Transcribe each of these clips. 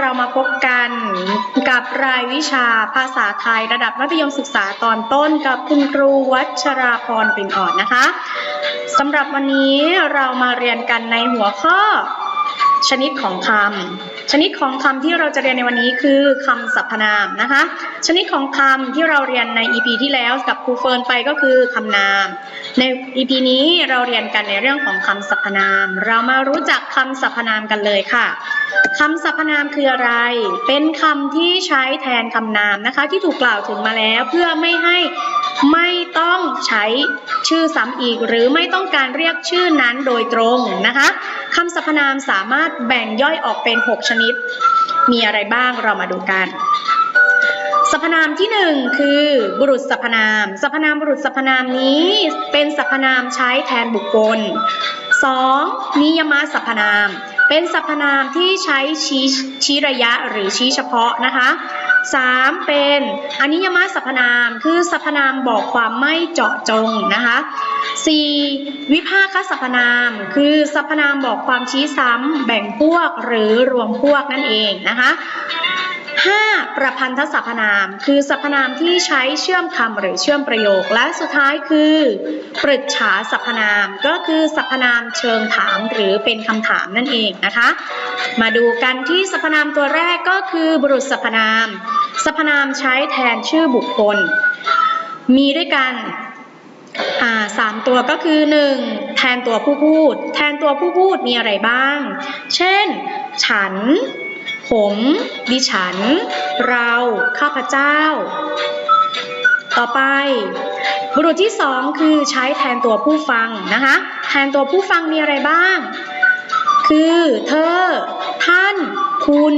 เรามาพบกันกับรายวิชาภาษาไทยระดับมัธยมศึกษาตอนต้นกับคุณครูวัชราพรปิ่นอ่อนนะคะสำหรับวันนี้เรามาเรียนกันในหัวข้อ ชนิดของคำชนิดของคำที่เราจะเรียนในวันนี้คือคำสรรพนามนะคะ ชนิดของคำที่เราเรียนใน EP ที่แล้วกับครูเฟิร์นไปก็คือคำนาม ใน EP นี้เราเรียนกันในเรื่องของคำสรรพนาม เรามารู้จักคำสรรพนามกันเลยค่ะ คำสรรพนามคืออะไร เป็นคำที่ใช้แทนคำนามนะคะ ที่ถูกกล่าวถึงมาแล้วเพื่อไม่ให้ไม่ต้องใช้ชื่อซ้ำอีก หรือไม่ต้องการเรียกชื่อนั้นโดยตรงนะคะคำสรรพนามสามารถแบ่งย่อยออกเป็น 6 ชนิด มีอะไรบ้างเรามาดูกันสรรพนามที่หนึ่งคือ บุรุษสรรพนาม สรรพนามบุรุษสรรพนามนี้เป็นสรรพนามใช้แทนบุคคล 2. นิยมสรรพนาม เป็นสรรพนามที่ใช้ชี้ชี้ระยะหรือชี้เฉพาะนะคะ 3. เป็นอนิยมสรรพนามคือสรรพนามบอกความไม่เจาะจงนะคะ 4. วิภาคสรรพนามคือสรรพนามบอกความชี้ซ้ำแบ่งพวกหรือรวมพวกนั่นเองนะคะ 5. ประพันธสรรพนาม คือสรรพนามที่ใช้เชื่อมคำหรือเชื่อมประโยค และสุดท้ายคือปรึกษาสรรพนาม ก็คือสรรพนามเชิงถามหรือเป็นคำถามนั่นเองนะคะ มาดูกันที่สรรพนามตัวแรกก็คือบุรุษสรรพนามสรรพนามใช้แทนชื่อบุคคล มีด้วยกันสามตัวก็คือ 1. แทนตัวผู้พูด แทนตัวผู้พูดมีอะไรบ้าง เช่น ฉัน ผม ดิฉัน เรา ข้าพเจ้า ต่อไป บุรุษที่สองคือใช้แทนตัวผู้ฟังนะคะ แทนตัวผู้ฟังมีอะไรบ้าง คือ เธอ ท่าน คุณ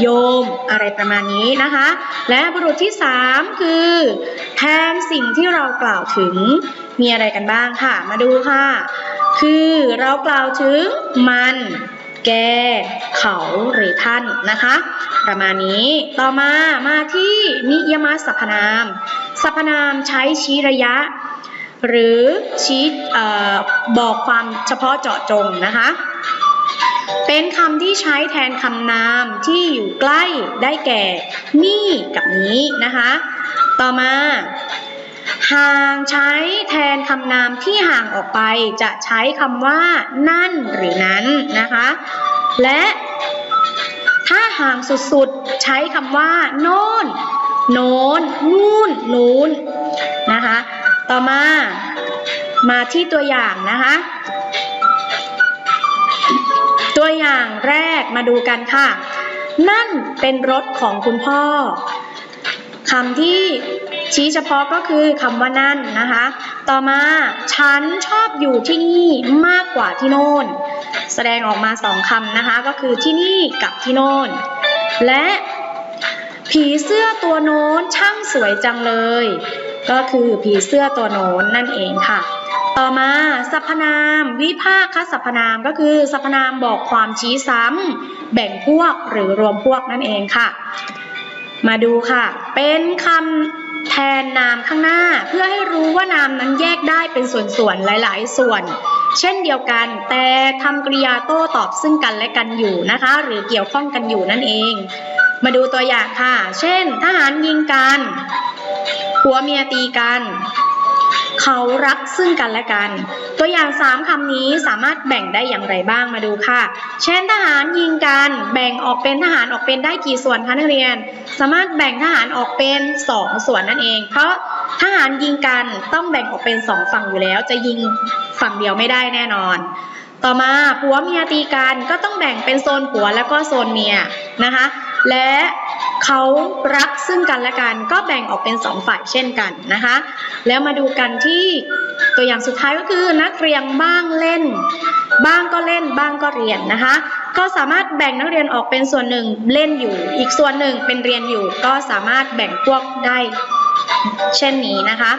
โยม อะไรประมาณนี้นะคะ และบุรุษที่สามคือ แทนสิ่งที่เรากล่าวถึง มีอะไรกันบ้างค่ะ มาดูค่ะ คือเรากล่าวถึงมัน แก เขาหรือท่านนะคะ ประมาณนี้ต่อมามาที่นิยมสรรพนาม สรรพนามใช้ชี้ระยะ หรือชี้บอกความเฉพาะเจาะจงนะคะเป็นคำที่ใช้แทนคำนามที่อยู่ใกล้ได้แก่นี่กับนี้นะคะ ต่อมา หางใช้แทนคำนามที่ห่างออกไปจะใช้คำว่า นั่นหรือนั้นนะคะ และถ้าห่างสุดๆ ใช้คำว่าโน่น โน้นนู่นนู้นนะคะ ต่อมามาที่ตัวอย่างนะคะ ตัวอย่างแรกมาดูกันค่ะ นั่นเป็นรถของคุณพ่อคำที่ ชี้เฉพาะก็คือคำว่านั่นนะคะ ต่อมาฉันชอบอยู่ที่นี่มากกว่าที่โน่น แสดงออกมาสองคำนะคะ ก็คือที่นี่กับที่โน่น และผีเสื้อตัวโน้นช่างสวยจังเลย ก็คือผีเสื้อตัวโน้นนั่นเองค่ะ ต่อมาสรรพนามวิภาคสรรพนามก็คือสรรพนามบอกความชี้ซ้ำแบ่งพวกหรือรวมพวกนั่นเองค่ะ มาดูค่ะ เป็นคำ แทนนามข้างหน้า เพื่อให้รู้ว่านามนั้นแยกได้เป็นส่วนๆ หลายๆ ส่วน เช่นเดียวกัน แต่ทำกริยาโต้ตอบซึ่งกันและกันอยู่นะคะ หรือเกี่ยวข้องกันอยู่นั่นเอง มาดูตัวอย่างค่ะ เช่น ทหารยิงกันผัวเมียตีกัน เขารักซึ่งกันและกัน ตัวอย่างสามคำนี้สามารถแบ่งได้อย่างไรบ้างมาดูค่ะ เช่นทหารยิงกันแบ่งออกเป็นทหารออกเป็นได้กี่ส่วนคะนักเรียน สามารถแบ่งทหารออกเป็นสองส่วนนั่นเอง เพราะทหารยิงกันต้องแบ่งออกเป็นสองฝั่งอยู่แล้ว จะยิงฝั่งเดียวไม่ได้แน่นอนต่อมาผัวเมียตีกันก็ต้องแบ่งเป็นโซนผัวแล้วก็โซนเมียนะคะ และ เขารักซึ่งกันและกันก็แบ่งออกเป็นสองฝ่ายเช่นกันนะคะ แล้วมาดูกันที่ตัวอย่างสุดท้ายก็คือนักเรียนบ้างเล่น บ้างก็เล่นบ้างก็เรียนนะคะ ก็สามารถแบ่งนักเรียนออกเป็นส่วนหนึ่งเล่นอยู่ อีกส่วนหนึ่งเป็นเรียนอยู่ ก็สามารถแบ่งพวกได้เช่นนี้นะคะ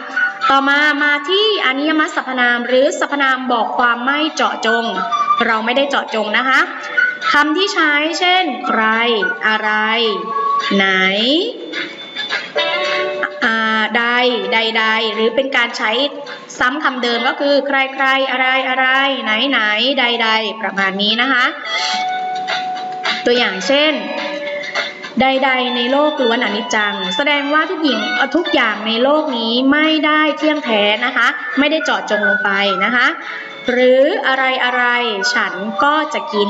ต่อมามาที่อนิยมสรรพนามหรือสรรพนามบอกความไม่เจาะจง เราไม่ได้เจาะจงนะคะคำที่ใช้เช่น ใคร อะไร ไหนใดใดใดหรือเป็นการใช้ซ้ำคำเดิมก็คือใครใครอะไรอะไรไหนไหนใดใดประมาณนี้นะคะ ตัวอย่างเช่น ใดๆในโลกล้วนอนิจจัง แสดงว่าทุกหญิงทุกอย่างในโลกนี้ไม่ได้เที่ยงแท้นะคะ ไม่ได้เจาะจงลงไปนะคะ หรืออะไรอะไรฉันก็จะกิน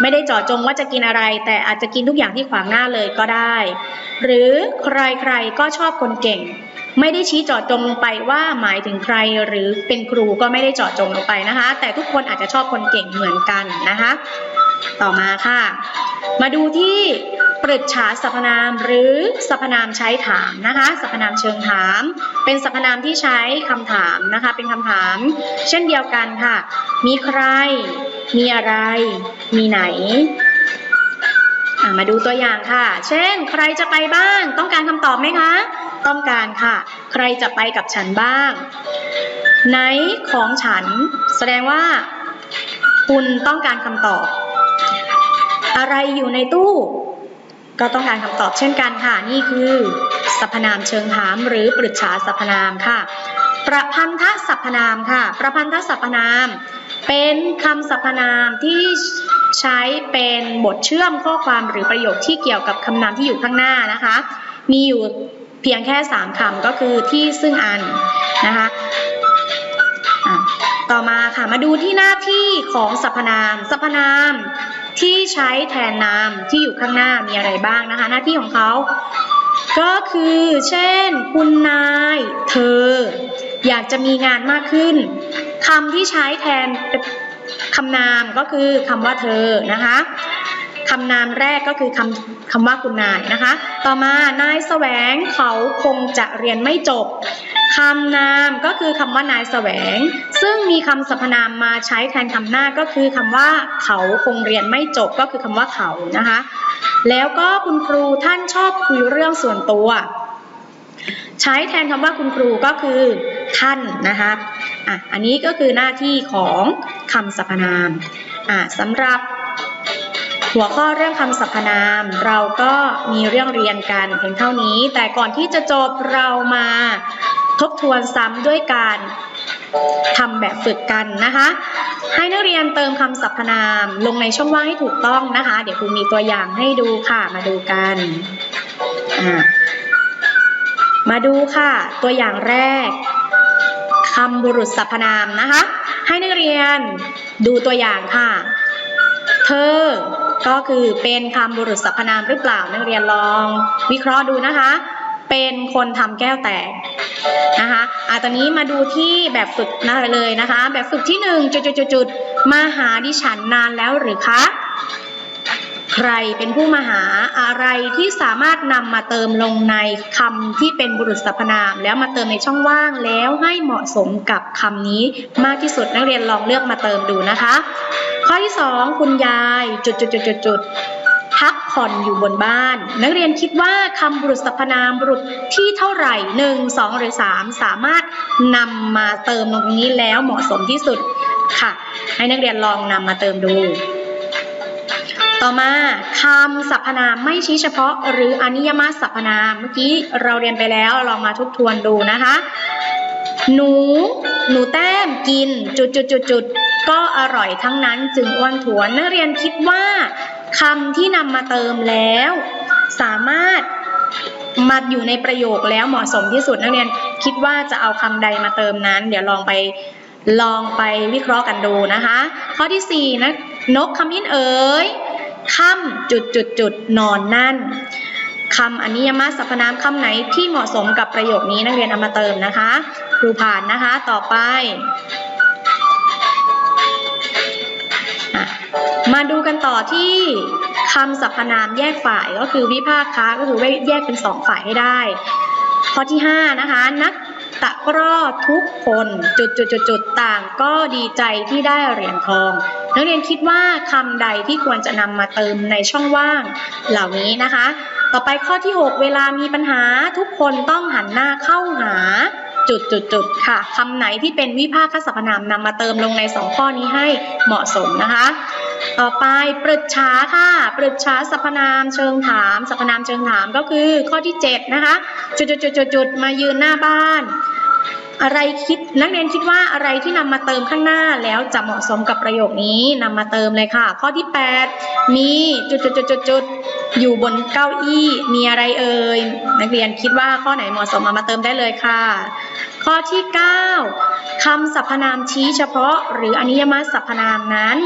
ไม่ได้เจาะจงว่าจะกินอะไร แต่อาจจะกินทุกอย่างที่ขวางหน้าเลยก็ได้ หรือใครๆก็ชอบคนเก่ง ไม่ได้ชี้เจาะจงลงไปว่าหมายถึงใครหรือเป็นครูก็ไม่ได้เจาะจงลงไปนะคะ แต่ทุกคนอาจจะชอบคนเก่งเหมือนกันนะคะ ต่อมาค่ะ มาดูที่ ปรึกษาสรรพนามหรือสรรพนามใช้ถามนะคะสรรพนามเชิงถาม เป็นสรรพนามที่ใช้คำถามนะคะ เป็นคำถาม เช่นเดียวกันค่ะ มีใคร มีอะไร มีไหนมาดูตัวอย่างค่ะ เช่น ใครจะไปบ้าง ต้องการคำตอบไหมคะ ต้องการค่ะ ใครจะไปกับฉันบ้าง ไหนของฉัน แสดงว่า คุณต้องการคำตอบ อะไรอยู่ในตู้ ก็ต้องการคำตอบเช่นกันค่ะ นี่คือสรรพนามเชิงถาม หรือปรึกษาสรรพนามค่ะ ประพันธสรรพนามค่ะ ประพันธสรรพนาม เป็นคำสรรพนามที่ใช้เป็นบทเชื่อมข้อความหรือประโยคที่เกี่ยวกับคำนามที่อยู่ข้างหน้านะคะ มีอยู่เพียงแค่ 3คำก็คือที่ซึ่งอันนะคะอะต่อมาค่ะมาดูที่หน้าที่ของสรรพนามสรรพนาม ที่ใช้แทนนามที่อยู่ข้างหน้ามีอะไรบ้างนะคะ หน้าที่ของเขาก็คือเช่น คุณนาย เธอ อยากจะมีงานมากขึ้นคำที่ใช้แทนคำนามก็คือคำว่าเธอนะคะคำนามแรกก็คือคำคำว่าคุณนายนะคะ ต่อมานายแสวงเขาคงจะเรียนไม่จบ คำนามก็คือคำว่านายแสวง ซึ่งมีคำสรรพนามมาใช้แทนคำหน้าก็คือคำว่าเขาคงเรียนไม่จบก็คือคำว่าเขานะคะ แล้วก็คุณครูท่านชอบคุยเรื่องส่วนตัว ใช้แทนคำว่าคุณครูก็คือท่านนะคะอะอันนี้ก็คือหน้าที่ของคำสรรพนามอะสำหรับหัวข้อเรื่องคำสรรพนามเราก็มีเรื่องเรียนกันเพียงเท่านี้ แต่ก่อนที่จะจบเรามา ทบทวนซ้ำด้วยการทำแบบฝึกกันนะคะ ให้นักเรียนเติมคำสรรพนาม ลงในช่องว่างให้ถูกต้องนะคะ เดี๋ยวครูมีตัวอย่างให้ดูค่ะมาดูกันมาดูค่ะ ตัวอย่างแรกคำบุรุษสรรพนามนะคะ ให้นักเรียนดูตัวอย่างค่ะ เธอ ก็คือเป็นคำบุรุษสรรพนามหรือเปล่านักเรียนลองวิเคราะห์ดูนะคะ เป็นคนทำแก้วแตกนะคะอะตอนนี้มาดูที่แบบฝึกนะเลยนะคะ แบบฝึกที่หนึ่งจุดๆๆๆมาหาดิฉันนานแล้วหรือคะ ใครเป็นผู้มาหาอะไรที่สามารถนำมาเติมลงในคำที่เป็นบุรุษสรรพนาม แล้วมาเติมในช่องว่างแล้วให้เหมาะสมกับคำนี้มากที่สุดนักเรียนลองเลือกมาเติมดูนะคะ ข้อที่ 2 คุณยายจุดจุดจุดจุดจุด พักผ่อนอยู่บนบ้าน นักเรียนคิดว่าคำบุรุษสรรพนามบุรุษที่เท่าไหร่1 2หรือ3สามารถนำมาเติมตรงนี้แล้วเหมาะสมที่สุดค่ะ ให้นักเรียนลองนำมาเติมดู ต่อมาคำสรรพนามไม่ชี้เฉพาะ หรืออนิยมสรรพนามเมื่อกี้เราเรียนไปแล้วลองมาทบทวนดูนะคะ หนู หนูแต้มกินจุดจุดจุดจุดก็อร่อยทั้งนั้นจึงอ้วนถวนนักเรียนคิดว่า คำที่นำมาเติมแล้ว สามารถมาอยู่ในประโยคแล้วเหมาะสมที่สุดนักเรียนคิดว่าจะเอาคำใดมาเติมนั้น เดี๋ยวลองไปลองไปวิเคราะห์กันดูนะคะ ข้อที่สี่นะนกขมิ้นเอ๋ยค่ำจุดจุดจุดนอนนั่นคำอนิยมสรรพนามคำไหนที่เหมาะสมกับประโยคนี้นักเรียนเอามาเติมนะคะ ครูผ่านนะคะต่อไป อที่คำสรรพนามแยกฝ่ายก็คือวิภาคคะก็คือแยกเป็นสองฝ่ายให้ได้ ข้อที่5นะคะ นักตะกร้อทุกคนจุดจุดจุดจุดต่างก็ดีใจที่ได้เหรียญทอง นักเรียนคิดว่าคำใดที่ควรจะนำมาเติมในช่องว่าง เหล่านี้นะคะ ต่อไปข้อที่ 6 เวลามีปัญหาทุกคนต้องหันหน้าเข้าหาจุดจุดจุดค่ะคำไหนที่เป็นวิพากษ์สรรพนามนำมาเติมลงใน2ข้อนี้ให้เหมาะสมนะคะ ต่อไปปรึกษาค่ะ ปรึกษาสรรพนามเชิงถามสรรพนามเชิงถามก็คือข้อที่ 7 นะคะ จุดจุดจุดจุดจุดมายืนหน้าบ้าน อะไรคิดนักเรียนคิดว่าอะไรที่นำมาเติมข้างหน้าแล้วจะเหมาะสมกับประโยคนี้นำมาเติมเลยค่ะ ข้อที่ 8 มีจุดจุดจุดจุดจุดอยู่บนเก้าอี้มีอะไรเอ่ยนักเรียนคิดว่าข้อไหนเหมาะสมมามาเติมได้เลยค่ะ ข้อที่ 9คำสรรพนามชี้เฉพาะ หรืออนิยมสรรพนามนั้น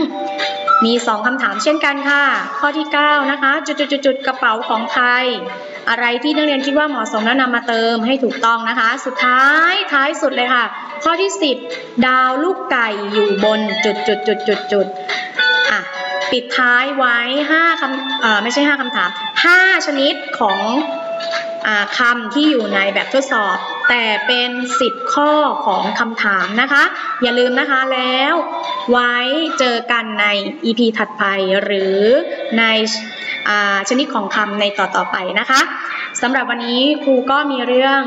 มี 2คำถามเช่นกันค่ะ ข้อที่ 9 นะคะ จุดจุดจุดกระเป๋าของใคร อะไรที่นักเรียนคิดว่าเหมาะสมแล้วนำมาเติมให้ถูกต้องนะคะ สุดท้ายท้ายสุดเลยค่ะ ข้อที่ 10 ดาวลูกไก่อยู่บนจุดจุดจุดจุดจุดอะปิดท้ายไว้5คำเอ่อไม่ใช่ 5คำถาม 5 ชนิดของ คำที่อยู่ในแบบทดสอบ แต่เป็น 10 ข้อของคำถามนะคะ อย่าลืมนะคะแล้วไว้เจอกันใน EP ถัดไปหรือในอชนิดของคำในต่อต่อๆไปนะคะสำหรับวันนี้ครูก็มีเรื่อง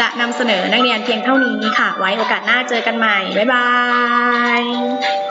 จะนำเสนอนักเรียนเพียงเท่านี้ค่ะ ไว้โอกาสหน้าเจอกันใหม่ บ๊ายบาย